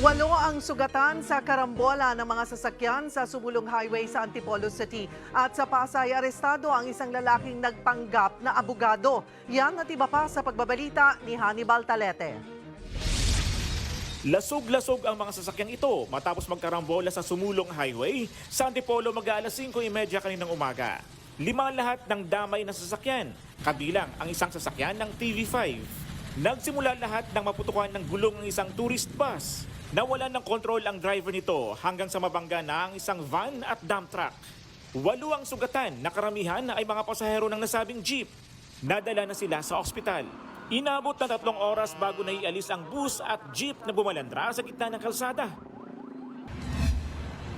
Walo ang sugatan sa karambola ng mga sasakyan sa Sumulong Highway sa Antipolo City. At sa Pasay, arestado ang isang lalaking nagpanggap na abogado. Yan at iba pa sa pagbabalita ni Hannibal Talete. Lasog-lasog ang mga sasakyang ito matapos magkarambola sa Sumulong Highway sa Antipolo mag-aalas 5.30 kaninang umaga. Lima lahat ng damay na sasakyan, kabilang ang isang sasakyan ng TV5. Nagsimula lahat ng maputukan ng gulong ng isang tourist bus. Nawalan ng kontrol ang driver nito hanggang sa mabangga ang isang van at dump truck. Walo ang sugatan na karamihan ay mga pasahero ng nasabing jeep. Nadala na sila sa ospital. Inabot na tatlong oras bago na ialis ang bus at jeep na bumalandra sa gitna ng kalsada.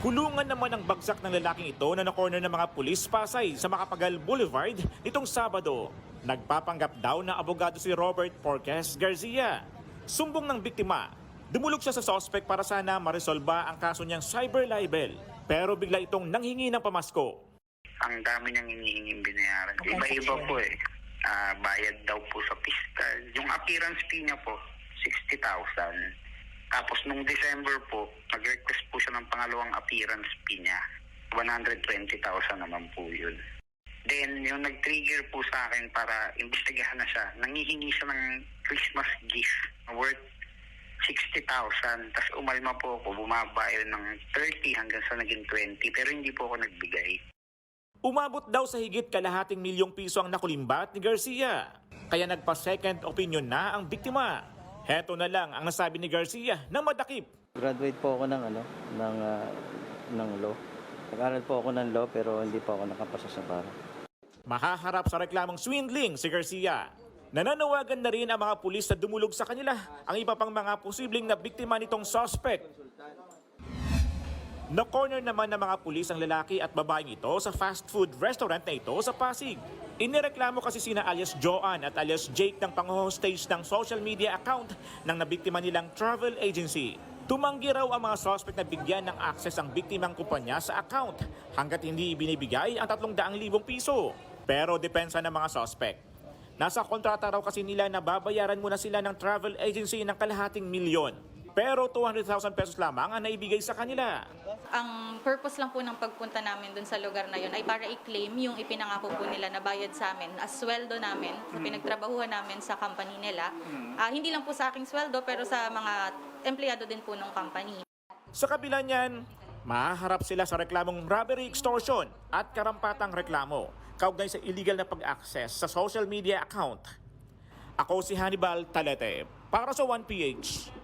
Kulungan naman ang bagsak ng lalaking ito na na-corner ng mga pulis Pasay sa Makapagal Boulevard nitong Sabado. Nagpapanggap daw na abogado si Robert Porques Garcia. Sumbong ng biktima, dumulog siya sa suspect para sana maresolba ang kaso niyang cyber libel. Pero bigla itong nanghingi ng pamasko. ang dami niyang hinihinging binayaran. Iba-iba po eh. Ah, bayad daw po sa fiscal. Yung appearance fee niya po, 60,000. Tapos nung December po, nag-request po siya ng pangalawang appearance fee niya. 120,000 naman po yun. Then, yung nag-trigger po sa akin para imbestigahan na siya, nangihingi siya ng Christmas gift worth 60,000. Tapos umalma po ako, bumaba yun ng 30 hanggang sa naging 20. Pero hindi po ako nagbigay. Umabot daw sa higit kalahating milyong piso ang nakulimbat ni Garcia. Kaya nagpa-second opinion na ang biktima. Heto na lang ang nasabi ni Garcia na madakip. Graduate po ako ng ano, ng ah, ng law. Nag-aral po ako ng law pero hindi po ako nakapasa sa bar. Mahaharap sa reklamong swindling si Garcia. Nananawagan na rin ang mga pulis na dumulog sa kanila ang iba pang mga posibleng na biktima nitong suspect. Na-corner naman ng mga pulis ang lalaki at babaeng ito sa fast food restaurant na ito sa Pasig. Inireklamo kasi sina alias Joan at alias Jake ng pang-hostage ng social media account ng nabiktima nilang travel agency. Tumanggi raw ang mga suspect na bigyan ng access ang biktimang kumpanya sa account hanggat hindi ibinibigay ang 300,000 piso. Pero depensa ng mga suspect. Nasa kontrata raw kasi nila na babayaran muna sila ng travel agency ng kalahating milyon. Pero 200,000 pesos lamang ang naibigay sa kanila. Ang purpose lang po ng pagpunta namin dun sa lugar na yun ay para i-claim yung ipinangako po nila na bayad sa amin as sweldo namin sa pinagtrabahuhan namin sa company nila. Ah, hindi lang po sa aking sweldo pero sa mga empleyado din po ng company. Sa kabila niyan, mahaharap sila sa reklamong robbery extortion at karampatang reklamo kaugnay sa illegal na pag-access sa social media account. Ako si Hannibal Talete para sa 1PH.